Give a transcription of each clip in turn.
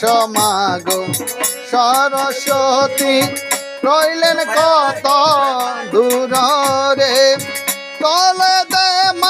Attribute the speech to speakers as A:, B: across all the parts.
A: সমাগো সরস্বতী রইলেন কত দূরে কলে দে মা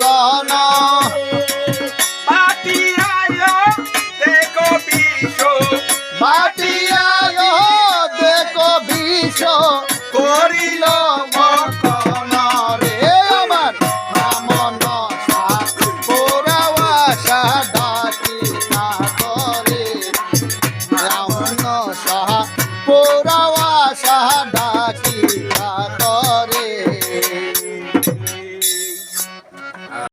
A: সাহাডা